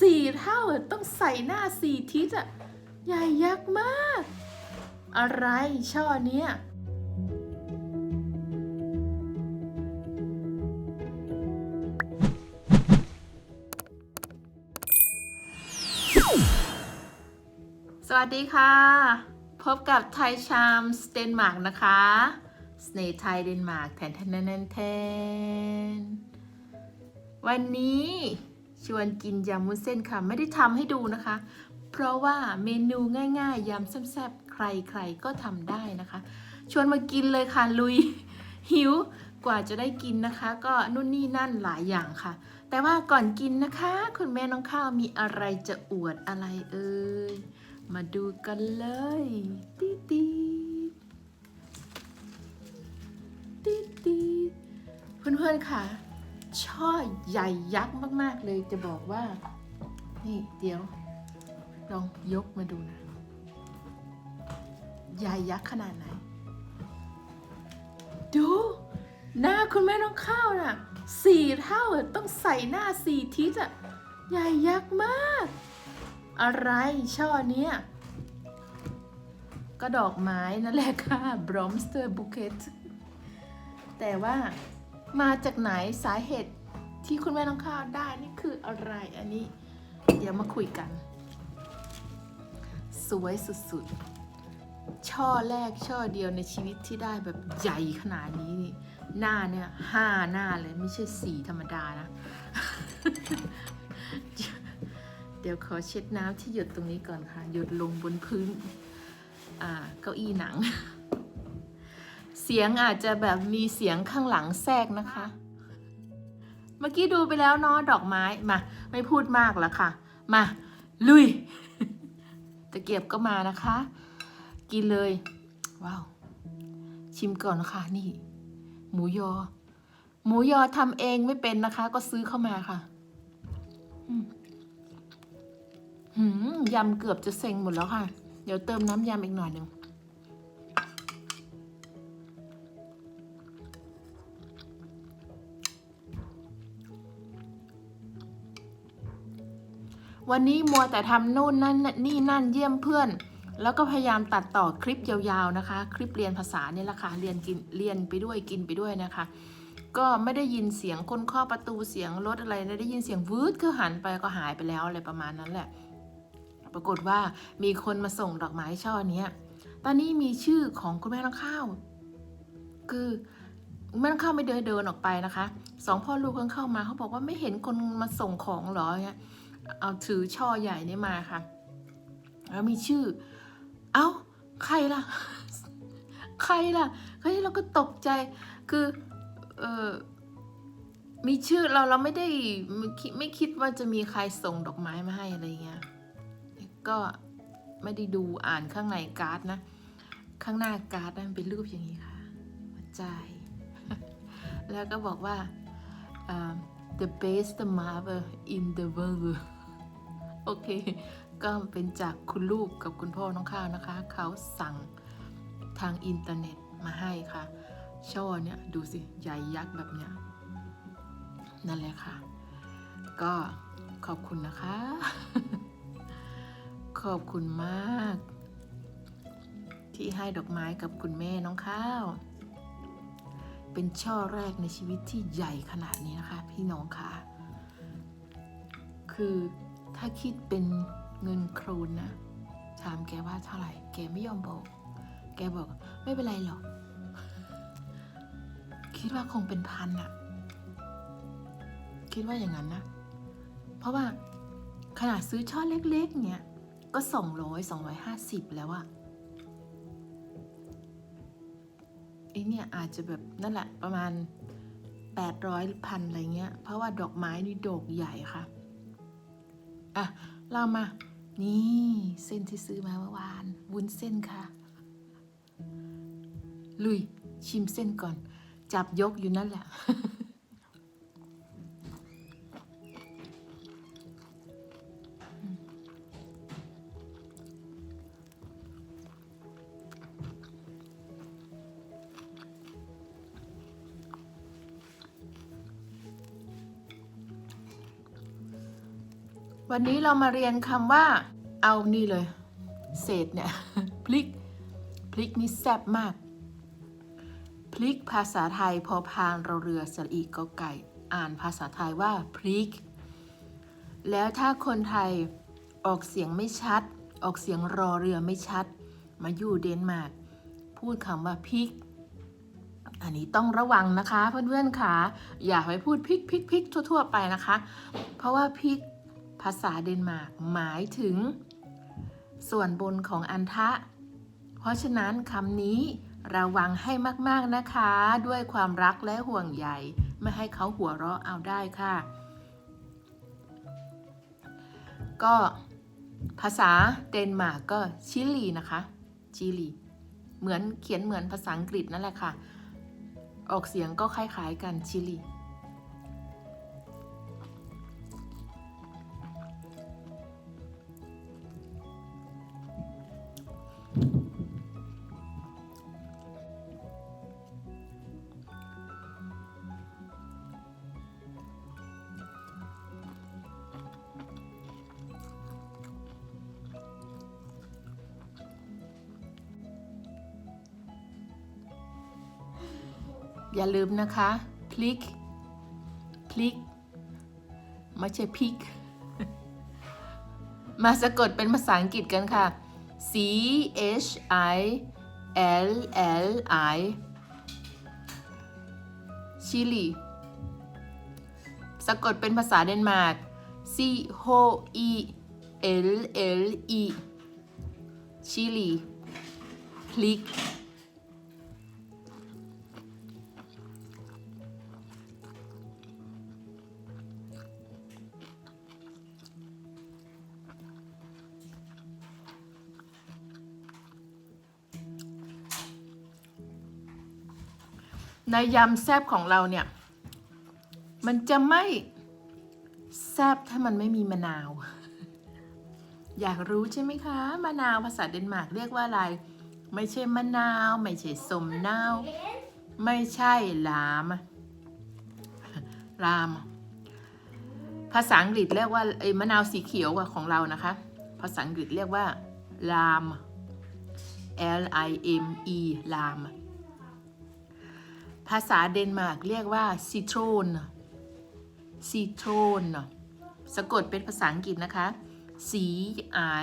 สี่เท่าต้องใส่หน้าสี่ทิศอะใหญ่ยักษ์มาก อะไรช่อเนี้ยสวัสดีค่ะ พบกับไทยชามสเดนมาร์กนะคะสเนไทยเดนมาร์กแทนแทนแทนแทนวันนี้ ชวนกินยำมุ้นเส้นค่ะ ไม่ได้ทำให้ดูนะคะ เพราะว่าเมนูง่าย ๆยำแซ่บๆใครๆก็ทำได้นะคะ ชวนมากินเลยค่ะลุยหิวกว่าจะได้กินนะคะ ก็นู่นนี่นั่นหลายอย่างค่ะ แต่ว่าก่อนกินนะคะ คุณแม่น้องข้าวมีอะไรจะอวดอะไรเอ่ยมาดูกันเลยตีตีตีตีเพื่อนๆค่ะ ช่อใหญ่ยักษ์มาก ๆ เลยจะบอกว่า นี่เดี๋ยว ลองยกมาดูนะ ใหญ่ยักษ์ขนาดไหน ดู หน้าคุณแม่น้องข้าวน่ะสี่เท่าต้องใส่หน้าสี่ทิศอะใหญ่ยักษ์มาก อะไรช่อเนี้ยก็ดอกไม้นั่นแหละค่ะบรอมสเตอร์บุเคตแต่ว่า มาจากไหนสาเหตุที่คุณแม่น้องข้าวได้นี่คืออะไรอันนี้ เดี๋ยวมาคุยกัน สวยสุดๆ ช่อแรกช่อเดียวในชีวิตที่ได้แบบใหญ่ขนาดนี้นี่หน้าเนี่ยห้าหน้าเลยไม่ใช่สีธรรมดานะ เดี๋ยวขอเช็ดน้ำที่หยดตรงนี้ก่อนค่ะ หยดลงบนพื้นอ่าเก้าอี้หนัง เสียงอาจจะแบบมีเสียงข้างหลังแทรกนะคะ เมื่อกี้ดูไปแล้วเนาะดอกไม้มาไม่พูดมากแล้วค่ะ มาลุยตะเกียบก็มานะคะ กินเลย ว้าว ชิมก่อนนะคะ นี่ หมูยอ หมูยอทำเองไม่เป็นนะคะ ก็ซื้อเข้ามาค่ะหืมยำเกือบจะเซ็งหมดแล้วค่ะ เดี๋ยวเติมน้ำยำอีกหน่อยหนึ่ง วันนี้มัวแต่ทำนู่นนั่นนี่นั่นเยี่ยมเพื่อน แล้วก็พยายามตัดต่อคลิปยาวๆนะคะ คลิปเรียนภาษาเนี่ยแหละค่ะเรียนกินเรียนไปด้วยกินไปด้วยนะคะ ก็ไม่ได้ยินเสียงคนเคาะประตูเสียงรถอะไรนะได้ยินเสียงวืดก็หันไปก็หายไปแล้วอะไรประมาณนั้นแหละ ปรากฏว่ามีคนมาส่งดอกไม้ช่อเนี้ยตอนนี้มีชื่อของคุณแม่น้องข้าว คือแม่น้องข้าวไม่เดินเดินออกไปนะคะสองพ่อลูกเพิ่งเข้ามาเขาบอกว่าไม่เห็นคนมาส่งของหรอเนี่ย เอาถือช่อใหญ่นี่มาค่ะ แล้วมีชื่อ เอ้า ใครล่ะ ใครล่ะใครเราก็ตกใจ คือ เออมีชื่อเราเราไม่ได้ไม่คิดไม่คิดว่าจะมีใครส่งดอกไม้มาให้อะไรเงี้ย ก็ไม่ได้ดูอ่านข้างในการ์ดนะ ข้างหน้าการ์ดนั้นเป็นรูปอย่างนี้ค่ะหัวใจ แล้วก็บอกว่า the best mother in the world โอเค ก็เป็นจากคุณลูกกับคุณพ่อน้องข้าวนะคะ เขาสั่งทางอินเทอร์เน็ตมาให้ค่ะ ช่อเนี่ยดูสิ ใหญ่ยักษ์แบบเนี้ย นั่นแหละค่ะ ก็ขอบคุณนะคะ ขอบคุณมาก ที่ให้ดอกไม้กับคุณแม่น้องข้าว เป็นช่อแรกในชีวิตที่ใหญ่ขนาดนี้นะคะ พี่น้องค่ะ คือ ถ้าคิดเป็นเงินโครนนะถามแกว่าเท่าไหร่ แกไม่ยอมบอก แกบอกไม่เป็นไรหรอก คิดว่าคงเป็นพันอะคิดว่าอย่างนั้นนะ เพราะว่าขนาดซื้อช่อเล็กๆ เนี่ย ก็สองร้อยสองร้อยห้าสิบแล้วอะไอเนี่ยอาจจะแบบนั่นแหละประมาณแปดร้อยพันอะไรเงี้ย เพราะว่าดอกไม้นี่ดอกใหญ่ค่ะ อะ เรามา นี่เส้นที่ซื้อมาเมื่อวาน วุ้นเส้นค่ะ ลุยชิมเส้นก่อน จับยกอยู่นั่นแหละ วันนี้เรามาเรียนคำว่า เอานี่เลย เศษเนี่ยพลิกพลิกนี่แซ่บมาก พลิกภาษาไทยพอพานเราเรือสระอีกก็ไก่ อ่านภาษาไทยว่าพลิก แล้วถ้าคนไทยออกเสียงไม่ชัด ออกเสียงรอเรือไม่ชัด มาอยู่เดนมาร์กพูดคำว่าพลิก อันนี้ต้องระวังนะคะเพื่อนๆค่ะ อย่าไปพูดพลิกพลิกพลิกทั่ว ๆ ไปนะคะ เพราะว่าพลิก ภาษาเดนมาร์กหมายถึง ส่วนบนของอันทะ เพราะฉะนั้นคำนี้ระวังให้มากๆนะคะ ด้วยความรักและห่วงใยไม่ให้เขาหัวเราะเอาได้ค่ะ ก็ภาษาเดนมาร์กก็ชิลีนะคะชิลีเหมือนเขียนเหมือนภาษาอังกฤษนั่นแหละค่ะ ออกเสียงก็คล้ายๆกันชิลี อย่าลืมนะคะ พลิก พลิก ไม่ใช่พลิก มาสะกดเป็นภาษาอังกฤษกันค่ะ C H I L L I ชิลีสะกดเป็นภาษาเดนมาร์ก C H O E L L E ชิลีพลิก ในยำแซบของเราเนี่ย มันจะไม่แซบถ้ามันไม่มีมะนาว อยากรู้ใช่ไหมคะมะนาวภาษาเดนมาร์กเรียกว่าอะไร ไม่ใช่มะนาว ไม่ใช่สมนาว ไม่ใช่ลามลาม ภาษาอังกฤษเรียกว่าไอ้มะนาวสีเขียวของเรานะคะ ภาษาอังกฤษเรียกว่าลาม L I M E ลาม ภาษาเดนมาร์กเรียกว่าซิโทรนซิโทรนสะกดเป็นภาษาอังกฤษนะคะ C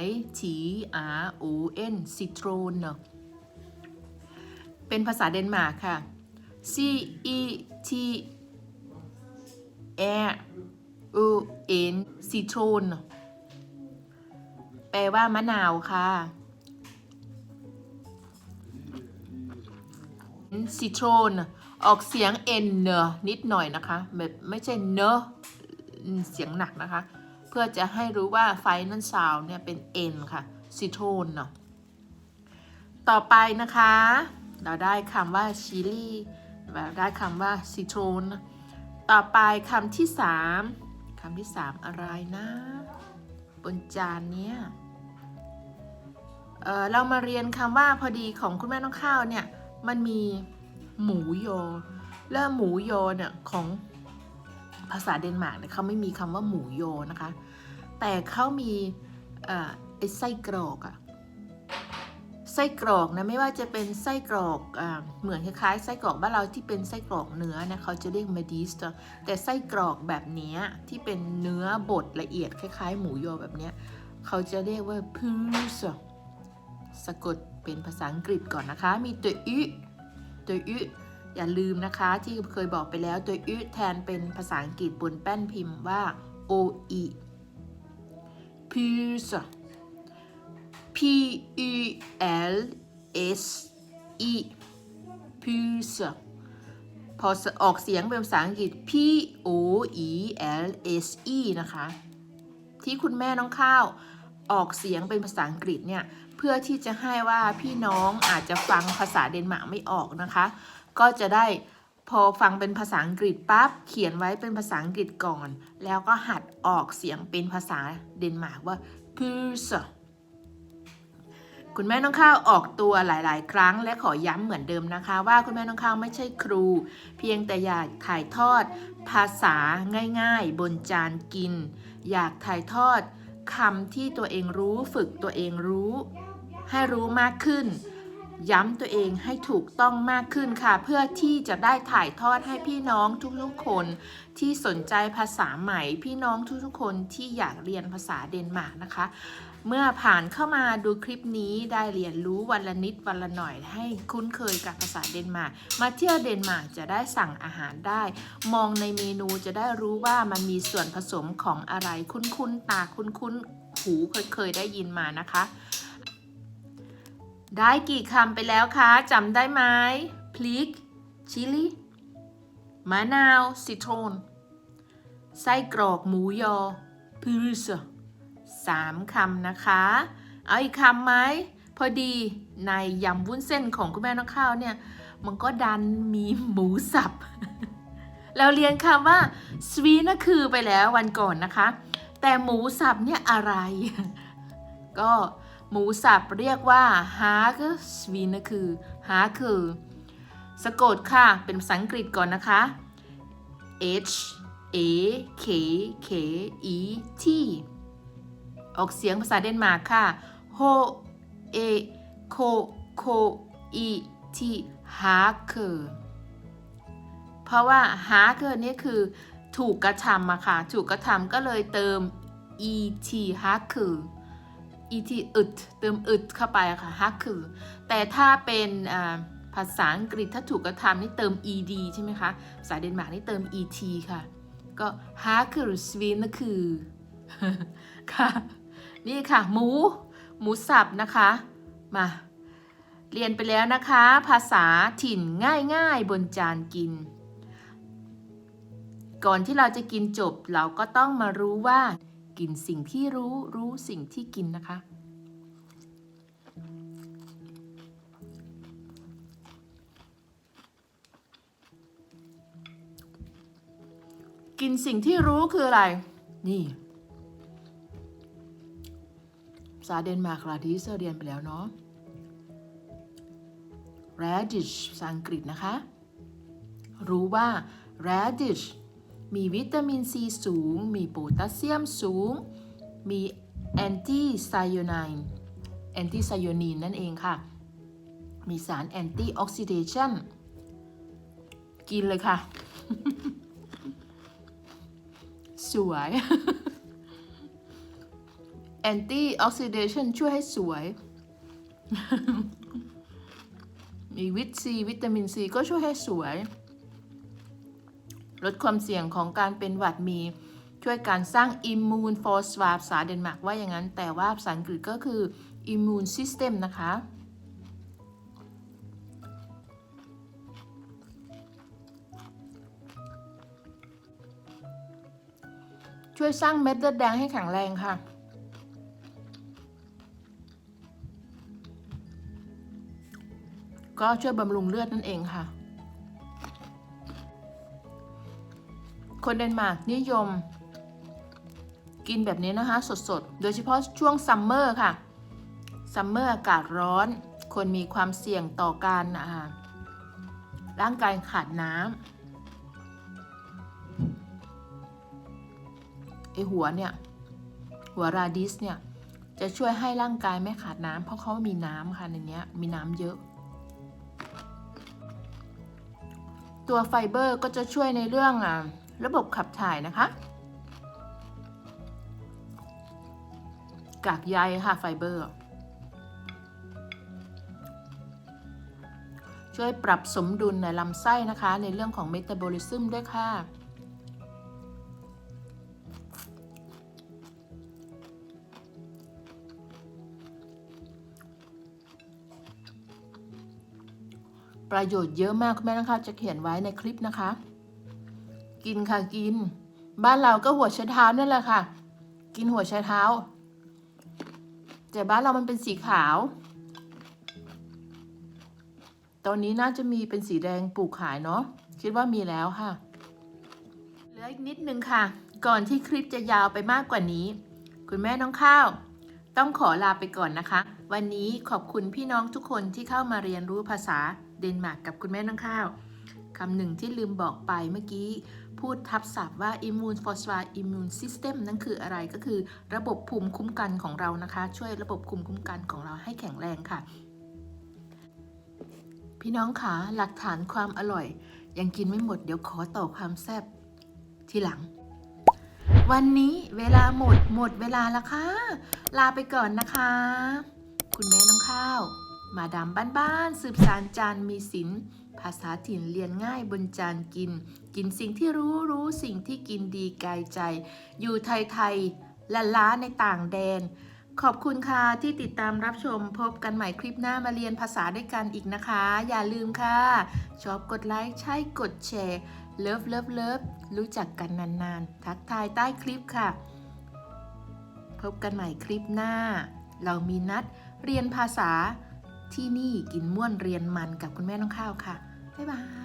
I T R O N ซิโทรนเป็นภาษาเดนมาร์กค่ะ C E T R O N ซิโทรนแปลว่ามะนาวค่ะซิโทรน ออกเสียง n เนอนิดหน่อยนะคะแบบไม่ใช่เนอเสียงหนักนะคะ เพื่อจะให้รู้ว่าไฟนั่นซาวเนี่ยเป็น n ค่ะซิโทนเนาะต่อไปนะคะ เราได้คำว่าชิลี่เราได้คำว่าซิโทนต่อไปคำที่สามคำที่สามอะไรนะ บนจานเนี้ยเออเรามาเรียนคำว่าพอดีของคุณแม่น้องข้าวเนี่ยมันมี หมูยอ และหมูยอเนี่ยของภาษาเดนมาร์กเนี่ยเขาไม่มีคำว่าหมูยอนะคะ แต่เขามีไอ้ไส้กรอกอะไส้กรอกนะไม่ว่าจะเป็นไส้กรอกอเหมือนคล้ายๆไส้กรอกบ้านเราที่เป็นไส้กรอกเนื้อนะเขาจะเรียกเมดิสแต่ไส้กรอกแบบนี้ที่เป็นเนื้อบดละเอียดคล้าย ๆ หมูยอแบบนี้เขาจะเรียกว่าพูสสะกดเป็นภาษาอังกฤษก่อนนะคะ มีตัวอึ ตัวอึอย่าลืมนะคะที่เคยบอกไปแล้วตัวอึแทนเป็นภาษาอังกฤษบนแป้นพิมพ์ว่า o e p u s p u l s e p u s พอออกเสียงเป็นภาษาอังกฤษ p o e l s e นะคะ ที่คุณแม่น้องข้าวออกเสียงเป็นภาษาอังกฤษเนี่ย พื่อที่จะให้ว่าพี่น้องอาจจะฟังภาษาเดนมาร์กไม่ออกนะคะ ก็จะได้พอฟังเป็นภาษาอังกฤษปั๊บเขียนไว้เป็นภาษาอังกฤษก่อน แล้วก็หัดออกเสียงเป็นภาษาเดนมาร์กว่า p u s คุณแม่น้องข้าวออกตัวหลาย ๆ ครั้ง และขอย้ำเหมือนเดิมนะคะ ว่าคุณแม่น้องข้าวไม่ใช่ครู เพียงแต่อยากถ่ายทอด ภาษาง่าย ๆ บนจานกิน อยากถ่ายทอดคำที่ตัวเองรู้ฝึกตัวเองรู้ ให้รู้มากขึ้น ย้ำตัวเองให้ถูกต้องมากขึ้นค่ะ เพื่อที่จะได้ถ่ายทอดให้พี่น้องทุกๆคนที่สนใจภาษาใหม่ พี่น้องทุกๆคนที่อยากเรียนภาษาเดนมาร์กนะคะ เมื่อผ่านเข้ามาดูคลิปนี้ได้เรียนรู้วันละนิดวันละหน่อยให้คุ้นเคยกับภาษาเดนมาร์กมาเที่ยวเดนมาร์กจะได้สั่งอาหารได้ มองในเมนูจะได้รู้ว่ามันมีส่วนผสมของอะไรคุ้นๆตาคุ้นๆหูเคยเคยได้ยินมานะคะ ได้กี่คำไปแล้วคะจำได้ไหมพริกชิลลี่มะนาวซิตรอนไส้กรอกหมูยอพิริสสามคำนะคะ เอาอีกคำไหมพอดีในยำวุ้นเส้นของคุณแม่น้องข้าวเนี่ย มันก็ดันมีหมูสับ เราเรียนคำว่าสวีนะคือไปแล้ววันก่อนนะคะ แต่หมูสับเนี่ยอะไร ก็ หมูสับเรียกว่าฮาร์กสวีนะคือฮาร์คือ สะกดค่ะ เป็นภาษาอังกฤษก่อนนะคะ H A K K E T ออกเสียงภาษาเดนมาร์กค่ะ H A K K E T h a r k e r เพราะว่า h a r k e r นี่คือถูกกระทำอะค่ะ ถูกกระทำก็เลยเติม et h a r k e r et อึดเติมอึดเข้าไปค่ะ h a r k e r แต่ถ้าเป็นภาษาอังกฤษถ้าถูกกระทำนี่เติม ed ใช่ไหมคะ ภาษาเดนมาร์กนี่เติม et ค่ะ ก็ h a r k e r s v i n ก็คือ ค่ะ นี่ค่ะ หมู หมูสับนะคะ มา เรียนไปแล้วนะคะ ภาษาถิ่นง่ายๆบนจานกิน ก่อนที่เราจะกินจบเราก็ต้องมารู้ว่า กินสิ่งที่รู้รู้สิ่งที่กินนะคะ กินสิ่งที่รู้คืออะไร นี่ภาษาเดนมาร์กลาที่เราเรียนไปแล้วเนาะ radish ภาษาอังกฤษนะคะ รู้ว่า radish มีวิตามินซีสูง มีโพแทสเซียมสูง มีแอนตี้ไซโอไนน์แอนตี้ไซโอนีนนั่นเองค่ะ มีสารแอนตี้ออกซิเดชันกินเลยค่ะ สวยแอนตี้ออกซิเดชันช่วยให้สวย มีวิตซีวิตามินซีก็ช่วยให้สวย ลดความเสี่ยงของการเป็นหวัดมี ช่วยการสร้างอิมมูนฟอร์สวาภาษาเดนมาร์กว่าอย่างนั้น แต่ว่าภาษาอังกฤษก็คืออิมมูนซิสเต็มนะคะ ช่วยสร้างเม็ดเลือดแดงให้แข็งแรงค่ะก็ช่วยบำรุงเลือดนั่นเองค่ะ คนเดนมาร์กนิยม กินแบบนี้นะคะ สดๆ โดยเฉพาะช่วงซัมเมอร์ค่ะ ซัมเมอร์อากาศร้อน คนมีความเสี่ยงต่อการอ่าร่างกายขาดน้ำไอหัวเนี่ย หัวราดิสเนี่ย จะช่วยให้ร่างกายไม่ขาดน้ำเพราะเขามีน้ำค่ะในนี้มีน้ำเยอะตัวไฟเบอร์ก็จะช่วยในเรื่องอะ ระบบขับถ่ายนะคะ กากใยค่ะไฟเบอร์ ช่วยปรับสมดุลในลำไส้นะคะ ในเรื่องของเมตาบอลิซึมด้วยค่ะประโยชน์เยอะมากคุณแม่นะคะจะเขียนไว้ในคลิปนะคะ กินค่ะกิน บ้านเราก็หัวไชเท้านั่นแหละค่ะ กินหัวไชเท้า แต่บ้านเรามันเป็นสีขาว ตอนนี้น่าจะมีเป็นสีแดงปลูกขายเนาะคิดว่ามีแล้วค่ะเหลืออีกนิดนึงค่ะ ก่อนที่คลิปจะยาวไปมากกว่านี้ คุณแม่น้องข้าว ต้องขอลาไปก่อนนะคะ วันนี้ขอบคุณพี่น้องทุกคนที่เข้ามาเรียนรู้ภาษาเดนมาร์กกับคุณแม่น้องข้าวคำหนึ่งที่ลืมบอกไปเมื่อกี้ พูดทับศัพท์ว่า immune f o r c e immune system นั่นคืออะไรก็คือระบบภูมิคุ้มกันของเรานะคะ ช่วยระบบภูมิคุ้มกันของเราให้แข็งแรงค่ะ พี่น้องคะหลักฐานความอร่อย ยังกินไม่หมดเดี๋ยวขอต่อความแซ่บทีหลัง วันนี้เวลาหมดหมดเวลาแล้วค่ะ ลาไปก่อนนะคะ คุณแม่น้องข้าว มาดามบ้านๆสืบสารจานมีศิลป์ภาษาถิ่นเรียนง่ายบนจานกิน กินสิ่งที่รู้รู้สิ่งที่กินดีกายใจ อยู่ไทยไทยและล้าในต่างแดน ขอบคุณค่ะที่ติดตามรับชมพบกันใหม่คลิปหน้ามาเรียนภาษาด้วยกันอีกนะคะ อย่าลืมค่ะ ชอบกดไลค์ใช่กดแชร์เลิฟเลิฟเลิฟรู้จักกันนานๆ ทักทายใต้คลิปค่ะ พบกันใหม่คลิปหน้า เรามีนัดเรียนภาษาที่นี่กินม่วนเรียนมันกับคุณแม่น้องข้าวค่ะ บ๊ายบาย